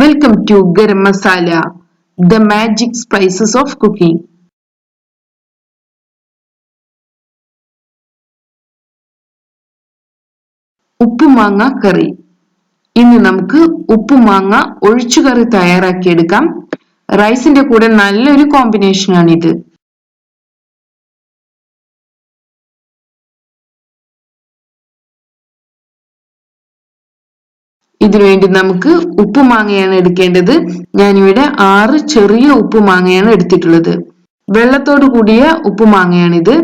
Welcome to Garam Masala the magic spices of cooking ഉപ്പുമാങ്ങ കറി. ഇന്ന് നമുക്ക് ഉപ്പുമാങ്ങ ഒഴിച്ചുകറി തയ്യാറാക്കിയെടുക്കാം. റൈസിന്റെ കൂടെ നല്ലൊരു കോമ്പിനേഷൻ ഇതിനുവേണ്ടി നമുക്ക് ഉപ്പുമാങ്ങയാണ് എടുക്കേണ്ടത്. ഞാനിവിടെ ആറ് ചെറിയ ഉപ്പുമാങ്ങയാണ് എടുത്തിട്ടുള്ളത്. വെള്ളത്തോട് കൂടിയ ഉപ്പുമാങ്ങയാണിത്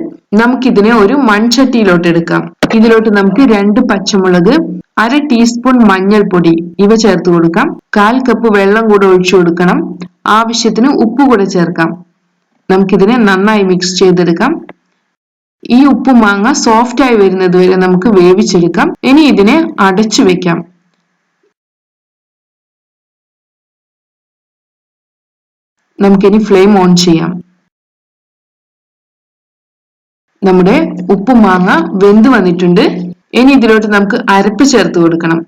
നമുക്കിതിനെ ഒരു മൺചട്ടിയിലോട്ട് എടുക്കാം. ഇതിലോട്ട് നമുക്ക് രണ്ട് പച്ചമുളക് അര ടീസ്പൂൺ മഞ്ഞൾപ്പൊടി ഇവ ചേർത്ത് കൊടുക്കാം. കാൽ കപ്പ് വെള്ളം കൂടെ ഒഴിച്ചു കൊടുക്കണം. ആവശ്യത്തിന് ഉപ്പ് കൂടെ ചേർക്കാം. നമുക്കിതിനെ നന്നായി മിക്സ് ചെയ്തെടുക്കാം. ഈ ഉപ്പുമാങ്ങ സോഫ്റ്റ് ആയി വരുന്നത് വരെ നമുക്ക് വേവിച്ചെടുക്കാം. ഇനി ഇതിനെ അടച്ചു വെക്കാം. നമുക്കിനി ഫ്ലെയിം ഓൺ ചെയ്യാം. നമ്മുടെ ഉപ്പും മാങ്ങ വെന്ത് വന്നിട്ടുണ്ട്. ഇനി ഇതിലോട്ട് നമുക്ക് അരപ്പ് ചേർത്ത് കൊടുക്കണം.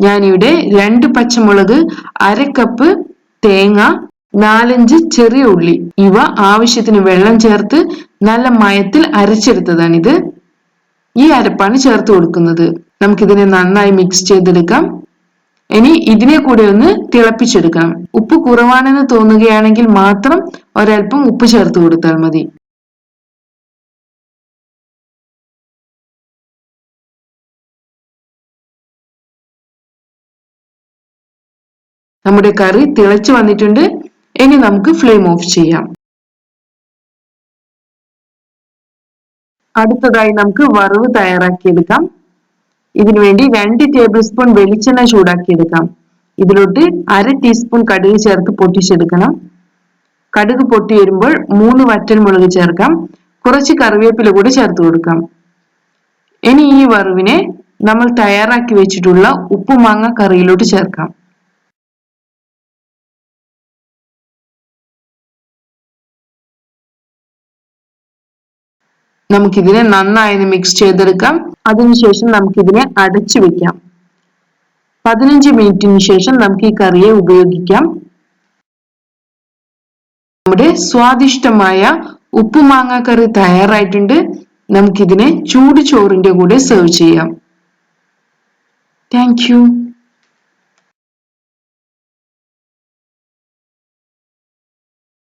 ഞാനിവിടെ രണ്ട് പച്ചമുളക് അര കപ്പ് തേങ്ങ നാലഞ്ച് ചെറിയ ഉള്ളി. ഇവ ആവശ്യത്തിന് വെള്ളം ചേർത്ത് നല്ല മയത്തിൽ അരച്ചെടുത്തതാണിത്. ഈ അരപ്പാണ് ചേർത്ത് കൊടുക്കുന്നത്. നമുക്കിതിനെ നന്നായി മിക്സ് ചെയ്തെടുക്കാം. ഇനി ഇതിനെ കൂടെ ഒന്ന് തിളപ്പിച്ചെടുക്കണം ഉപ്പ് കുറവാണെന്ന് തോന്നുകയാണെങ്കിൽ മാത്രം ഒരൽപ്പം ഉപ്പ് ചേർത്ത് കൊടുത്താൽ മതി. നമ്മുടെ കറി തിളച്ചു വന്നിട്ടുണ്ട്. ഇനി നമുക്ക് ഫ്ലെയിം ഓഫ് ചെയ്യാം. അടുത്തതായി നമുക്ക് വറവ് തയ്യാറാക്കിയെടുക്കാം. ഇതിനു വേണ്ടി രണ്ട് ടേബിൾ സ്പൂൺ വെളിച്ചെണ്ണ ചൂടാക്കിയെടുക്കാം. ഇതിലോട്ട് അര ടീസ്പൂൺ കടുക് ചേർത്ത് പൊട്ടിച്ചെടുക്കണം. കടുക് പൊട്ടി വരുമ്പോൾ മൂന്ന് വറ്റൽ മുളക് ചേർക്കാം. കുറച്ച് കറിവേപ്പില കൂടി ചേർത്ത് കൊടുക്കാം. ഇനി ഈ വറുവിനെ നമ്മൾ തയ്യാറാക്കി വെച്ചിട്ടുള്ള ഉപ്പുമാങ്ങ കറിയിലോട്ട് ചേർക്കാം. നമുക്കിതിനെ നന്നായി മിക്സ് ചെയ്തെടുക്കാം. അതിനുശേഷം നമുക്കിതിനെ അടച്ചു വെക്കാം. പതിനഞ്ച് മിനിറ്റിന് ശേഷം നമുക്ക് ഈ കറിയെ ഉപയോഗിക്കാം. നമ്മുടെ സ്വാദിഷ്ടമായ ഉപ്പുമാങ്ങ കറി തയ്യാറായിട്ടുണ്ട്. നമുക്കിതിനെ ചൂട് ചോറിന്റെ കൂടെ സെർവ് ചെയ്യാം. താങ്ക്